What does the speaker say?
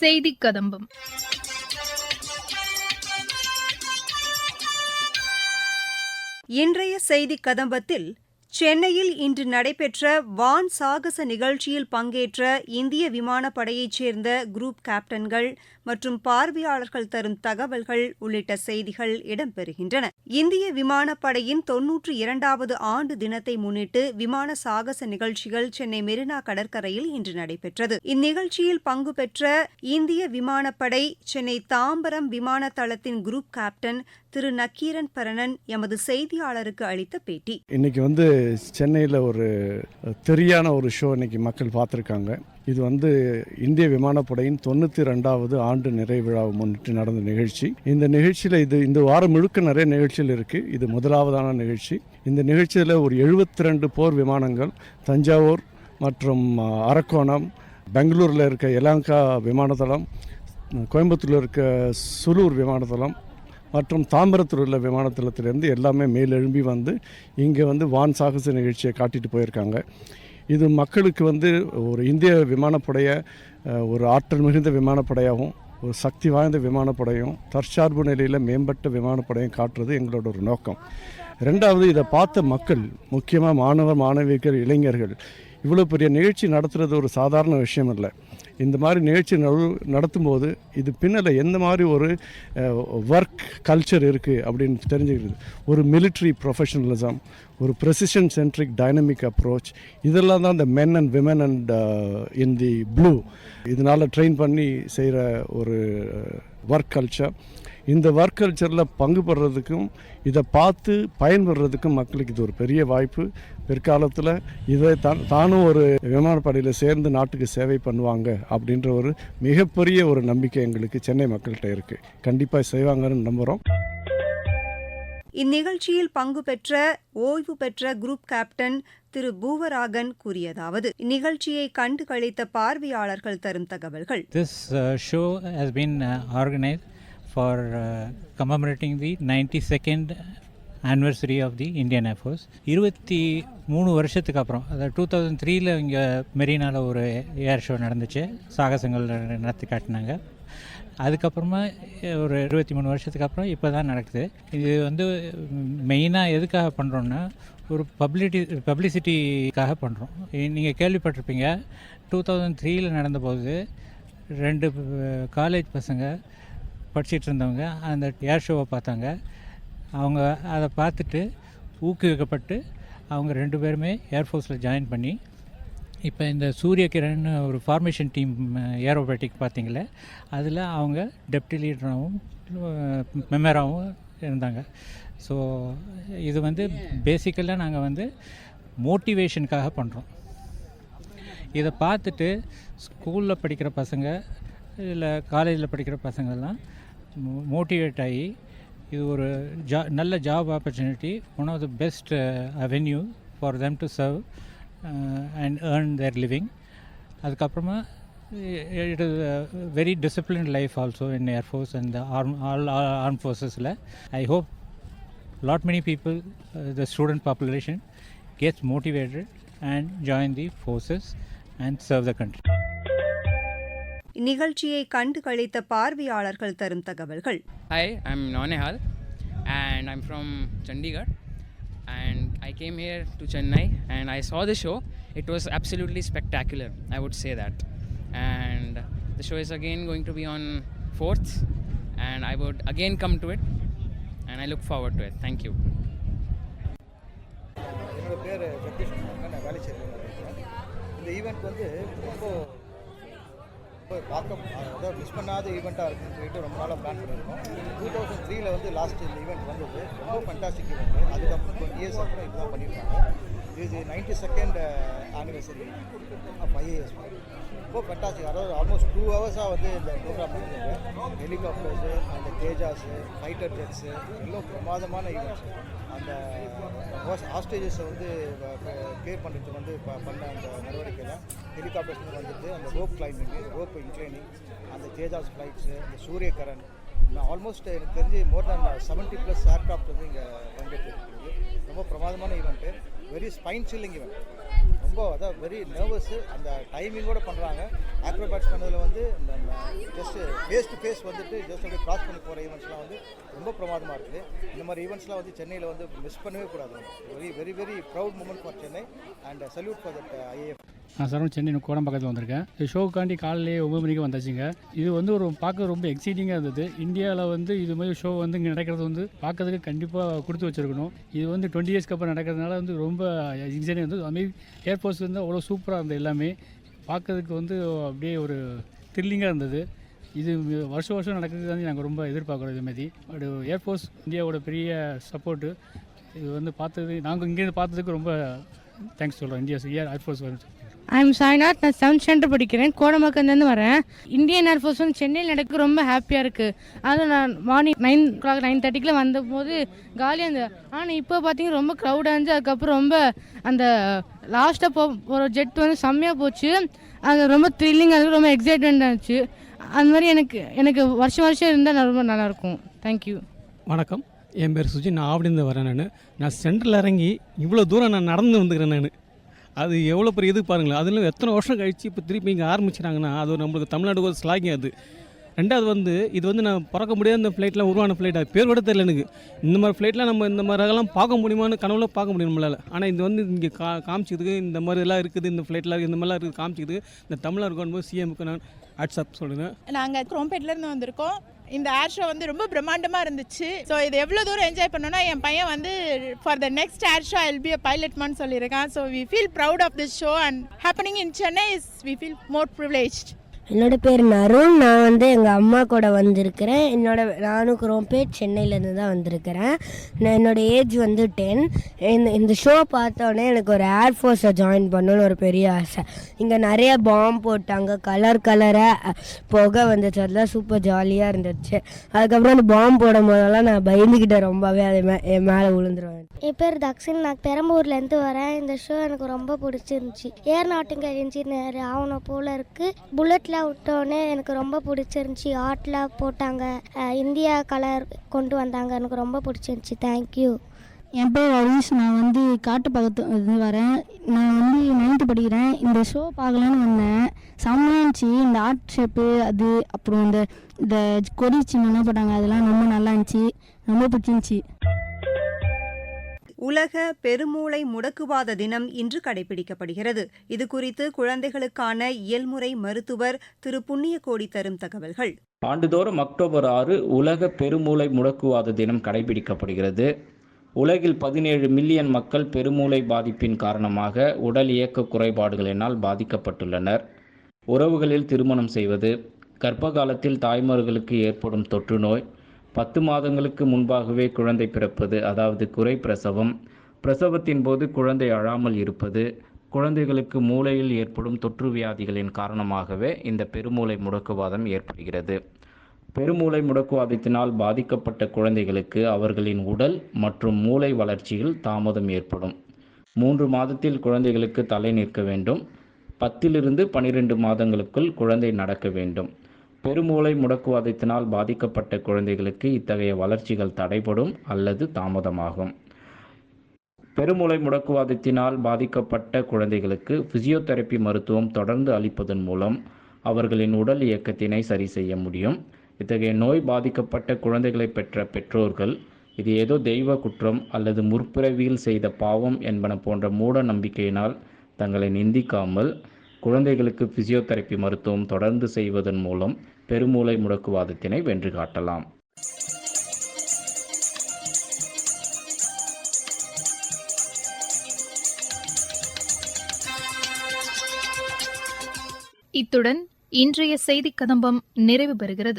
செய்தி கதம்பம். இன்றைய செய்தி கதம்பத்தில் சென்னையில் இன்று நடைபெற்ற வான் சாகச நிகழ்ச்சியில் பங்கேற்ற இந்திய விமானப்படையைச் சேர்ந்த குரூப் கேப்டன்கள் மற்றும் பார்வையாளர்கள் தரும் தகவல்கள் உள்ளிட்ட செய்திகள் இடம்பெறுகின்றன. இந்திய விமானப்படையின் தொன்னூற்று இரண்டாவது ஆண்டு தினத்தை முன்னிட்டு விமான சாகச நிகழ்ச்சிகள் சென்னை மெரினா கடற்கரையில் இன்று நடைபெற்றது. இந்நிகழ்ச்சியில் பங்கு பெற்ற இந்திய விமானப்படை சென்னை தாம்பரம் விமான தளத்தின் குரூப் கேப்டன் திரு நக்கீரன் பரணன் எமது செய்தியாளருக்கு அளித்த பேட்டி. இன்னைக்கு வந்து சென்னையில் ஒரு தெரியான ஒரு ஷோ இன்றைக்கி மக்கள் பார்த்துருக்காங்க. இது வந்து இந்திய விமானப்படையின் தொண்ணூற்றி ரெண்டாவது ஆண்டு நிறைவிழாவை முன்னிட்டு நடந்த நிகழ்ச்சி. இந்த நிகழ்ச்சியில் இது இந்த வாரம் முழுக்க நிறைய நிகழ்ச்சிகள் இருக்குது இது முதலாவதான நிகழ்ச்சி. இந்த நிகழ்ச்சியில் ஒரு எழுபத்தி ரெண்டு போர் விமானங்கள் தஞ்சாவூர் மற்றும் அரக்கோணம் பெங்களூரில் இருக்க எலாங்கா விமானத்தளம் கோயம்புத்தூரில் இருக்க சுலூர் விமானத்தளம் மற்றும் தாம்பரத்தில் உள்ள விமானத்தளத்திலேருந்து எல்லாமே மேலெழும்பி வந்து இங்கே வந்து வான் சாகச நிகழ்ச்சியை காட்டிட்டு போயிருக்காங்க. இது மக்களுக்கு வந்து ஒரு இந்திய விமானப்படைய ஒரு ஆற்றல் மிகுந்த விமானப்படையாகவும் ஒரு சக்தி வாய்ந்த விமானப்படையும் தற்சார்பு நிலையில் மேம்பட்ட விமானப்படையும் காட்டுறது எங்களோட ஒரு நோக்கம். ரெண்டாவது இதை பார்த்த மக்கள் முக்கியமாக மாணவர் மாணவிகள் இளைஞர்கள் இவ்வளோ பெரிய நிகழ்ச்சி நடத்துறது ஒரு சாதாரண விஷயம் இல்லை இந்த மாதிரி நிகழ்ச்சி நடு நடத்தும்போது இது பின்னால் எந்த மாதிரி ஒரு ஒர்க் கல்ச்சர் இருக்குது அப்படின்னு தெரிஞ்சுக்கிறது. ஒரு மிலிட்ரி ப்ரொஃபஷனலிசம் ஒரு ப்ரெசிஷன் சென்ட்ரிக் டைனமிக் அப்ரோச் இதெல்லாம் தான் இந்த men and women and in the blue இதனால் ட்ரெயின் பண்ணி செய்கிற ஒரு uh, ஒர்க் கல்ச்சர் இந்த ஒர்க் கல்ச்சரில் பங்கு பெறுறதுக்கும் இதை பார்த்து பயன்படுறதுக்கும் மக்களுக்கு இது ஒரு பெரிய வாய்ப்பு. பிற்காலத்தில் இதை தான் தானும் ஒரு விமானப்படையில் சேர்ந்து நாட்டுக்கு சேவை பண்ணுவாங்க அப்படின்ற ஒரு மிகப்பெரிய ஒரு நம்பிக்கை எங்களுக்கு சென்னை மக்கள்கிட்ட இருக்குது கண்டிப்பாக செய்வாங்கன்னு நம்புகிறோம் இந்நிகழ்ச்சியில் பங்கு பெற்ற ஓய்வு பெற்ற குரூப் கேப்டன் திரு பூவராகன் கூறியதாவது இந்நிகழ்ச்சியை கண்டு கழித்த பார்வையாளர்கள் தரும் தகவல்கள். This show has been organise for commemorating the ninety second anniversary of the Indian Air Force இருபத்தி மூணு வருஷத்துக்கு அப்புறம் அதாவது டூ தௌசண்ட் த்ரீல இங்கே மெரினாவில் ஒரு ஏர் ஷோ நடந்துச்சு. சாகசங்கள் நடத்தி காட்டினாங்க. அதுக்கப்புறமா ஒரு இருபத்தி மூணு வருஷத்துக்கு அப்புறம் இப்போ தான் நடக்குது. இது வந்து மெயினாக எதுக்காக பண்ணுறோன்னா ஒரு பப்ளிட்டி பப்ளிசிட்டிக்காக பண்ணுறோம் நீங்கள் கேள்விப்பட்டிருப்பீங்க டூ தௌசண்ட் த்ரீயில் நடந்தபோது ரெண்டு காலேஜ் பசங்க படிச்சுட்டு இருந்தவங்க அந்த ஏர் ஷோவை பார்த்தாங்க. அவங்க அதை பார்த்துட்டு ஊக்குவிக்கப்பட்டு அவங்க ரெண்டு பேருமே ஏர்ஃபோர்ஸில் ஜாயின் பண்ணி இப்போ இந்த சூரிய கிரண் ஒரு ஃபார்மேஷன் டீம் ஏரோபேட்டிக் பார்த்தீங்களே அதில் அவங்க டெப்டி லீடராகவும் மெம்பராகவும் இருந்தாங்க. ஸோ இது வந்து பேசிக்கலாக நாங்கள் வந்து மோட்டிவேஷனுக்காக பண்ணுறோம் இதை பார்த்துட்டு ஸ்கூலில் படிக்கிற பசங்க இல்லை காலேஜில் படிக்கிற பசங்கள்லாம் மோட்டிவேட் ஆகி இது ஒரு ஜா நல்ல job opportunity one of the best avenue for them to serve and earn their living அதுக்கப்புறமா it is very discipline life also in Air Force and arm all arm ஃபோர்ஸஸில் I hope lot many people uh, the student population gets motivated and join the forces and serve the country இந்நிகழ்ச்சியை கண்டு களித்த பார்வையாளர்கள் தரும் தகவல்கள் Hi, I'm Nonehal and I'm from Chandigarh and I came here to Chennai and I saw the show. It was absolutely spectacular, I would say that. And the show is again going to be on 4th and I would again come to it and I look forward to it. Thank you. என்னோட பேர் ஜெகதீஷ் குமார் நான் வேலைச்சேரியில் இருக்கேன் இந்த event வந்து ரொம்ப போய் பார்க்க அதாவது மிஸ் பண்ணாத ஈவெண்ட்டாக இருக்குன்னு சொல்லிட்டு ரொம்ப நாளாக பிளான் பண்ணியிருக்கோம் டூ தௌசண்ட் த்ரீல வந்து லாஸ்ட் இந்த ஈவெண்ட் வந்தது. ரொம்ப ஃபண்டாஸ்டிக் ஈவெண்ட் அதுக்கப்புறம் டுவெண்ட்டி இயர்ஸ் அப்புறம் இப்போ தான் பண்ணியிருக்காங்க இது ninety second anniversary of IAS ரொம்ப ஃபண்டாஸ்டிக் அதாவது ஆல்மோஸ்ட் டூ ஹவர்ஸாக வந்து இந்த ப்ரோக்ராம் நடந்தது ஹெலிகாப்டர்ஸு அந்த தேஜாஸு ஃபைட்டர் ஜெட்ஸு எல்லாம் பிரமாதமான ஈவெண்ட்ஸ் அந்த uh, ஹாஸ்டேஜஸை வந்து கிளியர் பண்ணுறதுக்கு வந்து ப பண்ண அந்த நடவடிக்கையில் ஹெலிகாப்டர்ஸ் வந்துட்டு அந்த ரோப் கிளைம்பிங்கு ரோப் இன்க்ளைனிங் அந்த தேஜாஸ் ஃப்ளைட்ஸு அந்த சூரியகரன் நான் ஆல்மோஸ்ட் எனக்கு தெரிஞ்சு more than seventy plus aircraft வந்து இங்கே பங்கேற்று ரொம்ப பிரமாதமான event very spine chilling event ரொம்ப அதான் வெரி நர்வஸ் அந்த டைமிங்கோட பண்ணுறாங்க ஆக்ரோபேட்ஸ் பண்ணதில் வந்து இந்த ஜஸ்ட் ஃபேஸ் டு ஃபேஸ் வந்துட்டு ஜஸ்ட் அப்படியே கிராஸ் பண்ணி போகிற ஈவெண்ட்ஸ்லாம் வந்து ரொம்ப பிரமாதமாக இருக்குது இந்த மாதிரி ஈவெண்ட்ஸ்லாம் வந்து சென்னையில் வந்து மிஸ் பண்ணவே கூடாது. Very very very proud moment for Chennai and salute for that IAF நான் சரவண சென்னை கோடம் பக்கத்தில் வந்திருக்கேன். இந்த ஷோக்காண்டி காலையிலே ஒம்பது மணிக்கு வந்தாச்சுங்க. இது வந்து ஒரு பார்க்க ரொம்ப எக்ஸைட்டிங்காக இருந்தது. இந்தியாவில் வந்து இது மாதிரி ஷோ வந்து இங்கே நடக்கிறது வந்து பார்க்கறதுக்கு கண்டிப்பாக கொடுத்து வச்சிருக்கணும். இது வந்து டுவெண்ட்டி இயர்ஸ்க்கு அப்புறம் நடக்கிறதுனால வந்து ரொம்ப uh, எக்ஸைட்டிங் இருந்தது. அதுமாரி ஏர்ஃபோர்ஸ் வந்து அவ்வளோ சூப்பராக இருந்தது எல்லாமே. பார்க்கறதுக்கு வந்து அப்படியே ஒரு த்ரில்லிங்காக இருந்தது. இது வருஷம் வருஷம் நடக்கிறது வந்து நாங்கள் ரொம்ப எதிர்பார்க்குறோம் இதுமாரி பட் ஏர்ஃபோர்ஸ் இந்தியாவோட பெரிய சப்போர்ட்டு இது வந்து பார்த்தது நாங்கள் இங்கேருந்து பார்த்ததுக்கு ரொம்ப தேங்க்ஸ் சொல்கிறோம் இந்தியா ஏர் ஏர்ஃபோர்ஸ் வந்து. ஐ எம் சாய்நாத் நான் செவன்த் ஸ்டாண்டர்ட் படிக்கிறேன். கோடம்பாக்கம்லேருந்து வரேன். இந்தியன் ஏர்ஃபோர்ஸ் வந்து சென்னையில் நடக்க ரொம்ப ஹாப்பியாக இருக்குது அதுவும் நான் மார்னிங் நைன் கிளாக் நைன் தேர்ட்டிக்குலாம் வந்தபோது காலியாக இருந்தது ஆனால் இப்போ பார்த்தீங்கன்னா ரொம்ப க்ரௌடாக இருந்துச்சு. அதுக்கப்புறம் ரொம்ப அந்த லாஸ்ட்டாக போ ஒரு ஜெட் வந்து செம்மையாக போச்சு. அது ரொம்ப த்ரில்லிங்காக இருக்குது ரொம்ப எக்ஸைட்மெண்ட்டாக இருந்துச்சு. அந்த மாதிரி எனக்கு எனக்கு வருஷம் வருஷம் இருந்தால் ரொம்ப நல்லாயிருக்கும் தேங்க்யூ வணக்கம். என் பேர் சுஜி நான் ஆவடிந்து வரேன் நான். நான் சென்டரில் இறங்கி இவ்வளோ தூரம் நான் நடந்து வந்துக்கிறேன் நான். அது எவ்வளோ பெரிய இது பாருங்களேன். அதில் எத்தனை வருஷம் கழித்து இப்போ திருப்பி இங்கே ஆரம்பிச்சிட்டாங்கன்னா அது நம்மளுக்கு தமிழ்நாடு ஒரு ஸ்லாகிங் அது. ரெண்டாவது வந்து இது வந்து நான் பறக்க முடியாத இந்த ஃப்ளைட்லாம் உருவான ஃப்ளைட் அது. பேர் கூட தெரியல எனக்கு. இந்த மாதிரி ஃப்ளைட்லாம் நம்ம இந்த மாதிரி அதெல்லாம் பார்க்க முடியுமான்னு கனவுல பார்க்க முடியும் நம்மளால். ஆனால் இது வந்து இங்கே கா காமிச்சிக்குது இந்த மாதிரி எல்லாம் இருக்குது இந்த ஃப்ளைட்லாம் இந்த மாதிரிலாம் இருக்குது காமிச்சிது இந்த தமிழ்நாடு கவர்மெண்ட் சிஎம்க்கு நான் வாட்ஸ்அப் சொல்லுங்கள் நாங்கள் குரோம்பேட்லேருந்து வந்திருக்கோம். இந்த ஏர் ஷோ வந்து ரொம்ப பிரம்மாண்டமாக இருந்துச்சு. ஸோ இது எவ்வளோ தூரம் என்ஜாய் பண்ணோன்னா என் பையன் வந்து for the next air show I'll be a பைலட்மான்னு சொல்லியிருக்கான். So we feel proud of this show and happening in Chennai is we feel more privileged என்னோட பேர் நருண் நான் வந்து எங்கள் அம்மா கூட வந்திருக்கிறேன். என்னோட நானும் குரோம்பேட் சென்னையிலேருந்து தான் வந்திருக்கிறேன். நான் என்னோட ஏஜ் வந்து டென் இந்த இந்த ஷோ பார்த்தோன்னே எனக்கு ஒரு ஏர்ஃபோர்ஸை ஜாயின் பண்ணணும்னு ஒரு பெரிய ஆசை. இங்கே நிறைய பாம் போட்டாங்க. கலர் கலராக புகை வந்துச்சு. அதெல்லாம் சூப்பர் ஜாலியாக இருந்துச்சு. அதுக்கப்புறம் அந்த பாம்பு போடும் போதெல்லாம் நான் பயந்துக்கிட்டேன் ரொம்பவே அது மே என் மேலே விழுந்துருவேன். என் பேர் தக்ஷன். நான் பெரம்பூர்லேருந்து வரேன். இந்த ஷோ எனக்கு ரொம்ப பிடிச்சிருந்துச்சி. ஏர்நாட்டுங்க இன்ஜினியர் ஆகணும் போல இருக்குது புல்லட்டில் விட்டோடனே எனக்கு ரொம்ப பிடிச்சிருந்துச்சி. ஆர்ட்லாம் போட்டாங்க. இந்தியா கலர் கொண்டு வந்தாங்க. எனக்கு ரொம்ப பிடிச்சிருந்துச்சி. தேங்க்யூ என் பேர் ஹரீஷ் நான் வந்து காட்டு பக்கத்து இது வரேன். நான் வந்து நைன்த்து படிக்கிறேன். இந்த ஷோ பார்க்கலான்னு வந்தேன். செம்மையா இந்த ஆர்ட் ஷேப்பு அது அப்புறம் இந்த இந்த கொடி சின்னம்லாம் போட்டாங்க அதெல்லாம் ரொம்ப நல்லா இருந்துச்சு. ரொம்ப பிடிச்சிருந்துச்சி. உலக பெருமூளை முடக்குவாத தினம் இன்று கடைபிடிக்கப்படுகிறது. இதுகுறித்து குழந்தைகளுக்கான இயல்முறை மருத்துவர் திரு. புண்ணியகோடி தரும் தகவல்கள். ஆண்டுதோறும் அக்டோபர் ஆறு உலக பெருமூளை முடக்குவாத தினம் கடைபிடிக்கப்படுகிறது. உலகில் பதினேழு மில்லியன் மக்கள் பெருமூளை பாதிப்பின் காரணமாக உடல் இயக்க குறைபாடுகளினால் பாதிக்கப்பட்டுள்ளனர். உறவுகளில் திருமணம் செய்வது கர்ப்ப காலத்தில் தாய்மார்களுக்கு ஏற்படும் தொற்றுநோய் பத்து மாதங்களுக்கு முன்பாகவே குழந்தை பிறப்பது அதாவது குறை பிரசவம். பிரசவத்தின் போது குழந்தை அழாமல் இருப்பது குழந்தைகளுக்கு மூளையில் ஏற்படும் தொற்று வியாதிகளின் காரணமாகவே இந்த பெருமூளை முடக்குவாதம் ஏற்படுகிறது. பெருமூளை முடக்குவாதத்தினால் பாதிக்கப்பட்ட குழந்தைகளுக்கு அவர்களின் உடல் மற்றும் மூளை வளர்ச்சியில் தாமதம் ஏற்படும். மூன்று மாதத்தில் குழந்தைகளுக்கு தலை நிற்க வேண்டும். பத்திலிருந்து பனிரெண்டு மாதங்களுக்குள் குழந்தை நடக்க வேண்டும். பெருமூளை முடக்குவாதத்தினால் பாதிக்கப்பட்ட குழந்தைகளுக்கு இத்தகைய வளர்ச்சிகள் தடைபடும் அல்லது தாமதமாகும். பெருமூளை முடக்குவாதத்தினால் பாதிக்கப்பட்ட குழந்தைகளுக்கு பிசியோதெரப்பி மருத்துவம் தொடர்ந்து அளிப்பதன் மூலம் அவர்களின் உடல் இயக்கத்தினை சரி செய்ய முடியும். இத்தகைய நோய் பாதிக்கப்பட்ட குழந்தைகளை பெற்ற பெற்றோர்கள் இது ஏதோ தெய்வ குற்றம் அல்லது முற்பிறவியில் செய்த பாவம் என்பன போன்ற மூட நம்பிக்கையினால் தங்களை நிந்திக்காமல் குழந்தைகளுக்கு பிசியோதெரப்பி மருத்துவம் தொடர்ந்து செய்வதன் மூலம் பெருமூளை முடக்குவாதத்தினை வென்று காட்டலாம். இத்துடன் இன்றைய செய்திக் கதம்பம் நிறைவு பெறுகிறது.